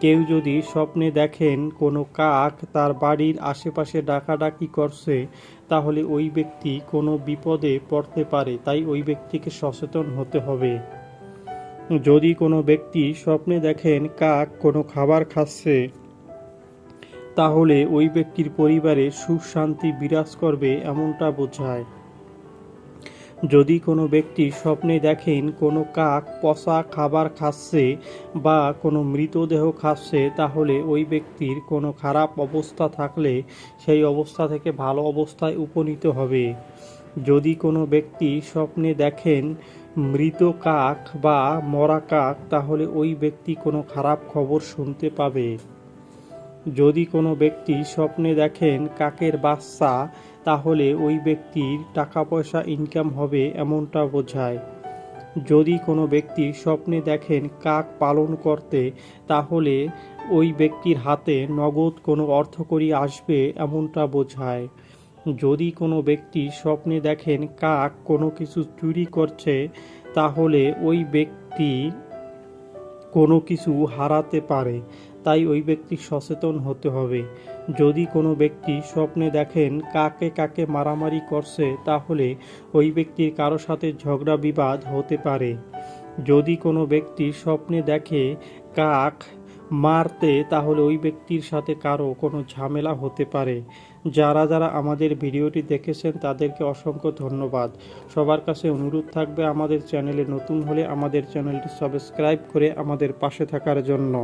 কেউ যদি স্বপ্নে দেখেন কোনো কাক তার বাড়ির আশেপাশে ডাকাডাকি করছে, তাহলে ওই ব্যক্তি কোনো বিপদে পড়তে পারে, তাই ওই ব্যক্তিকে সচেতন হতে হবে। যদি কোনো ব্যক্তি স্বপ্নে দেখেন কাক কোনো খাবার খাচ্ছে, তাহলে ওই ব্যক্তির পরিবারে সুখ শান্তি বিরাজ করবে এমনটা বোঝায়। যদি কোনো ব্যক্তি স্বপ্নে দেখেন কোনো কাক পচা খাবার খাচ্ছে বা কোনো মৃতদেহ খাচ্ছে, তাহলে ওই ব্যক্তির কোনো খারাপ অবস্থা থাকলে সেই অবস্থা থেকে ভালো অবস্থায় উপনীত হবে। যদি কোনো ব্যক্তি স্বপ্নে দেখেন মৃত কাক বা মরা কাক, তাহলে ওই ব্যক্তি কোনো খারাপ খবর শুনতে পাবে। যদি কোনো ব্যক্তি স্বপ্নে দেখেন কাকের বাচ্চা, তাহলে ওই ব্যক্তির টাকা পয়সা ইনকাম হবে এমনটা বোঝায়। যদি কোনো ব্যক্তি স্বপ্নে দেখেন কাক পালন করতে, তাহলে ওই ব্যক্তির হাতে নগদ কোনো অর্থকরী আসবে এমনটা বোঝায়। যদি কোনো ব্যক্তি স্বপ্নে দেখেন কাক কোনো কিছু চুরি করছে, তাহলে ওই ব্যক্তি কোনো কিছু হারাতে পারে। তাই ওই ব্যক্তি সচেতন হতে হবে। যদি কোনো ব্যক্তি স্বপ্নে দেখেন কাকে কাকে মারামারি করছে, তাহলে ওই ব্যক্তির কারও সাথে ঝগড়া বিবাদ হতে পারে। যদি কোনো ব্যক্তি স্বপ্নে দেখে কাক মারতে, তাহলে ওই ব্যক্তির সাথে কারও কোনো ঝামেলা হতে পারে। যারা যারা আমাদের ভিডিওটি দেখেছেন, তাদেরকে অসংখ্য ধন্যবাদ। সবার কাছে অনুরোধ থাকবে আমাদের চ্যানেলে নতুন হলে আমাদের চ্যানেলটি সাবস্ক্রাইব করে আমাদের পাশে থাকার জন্য।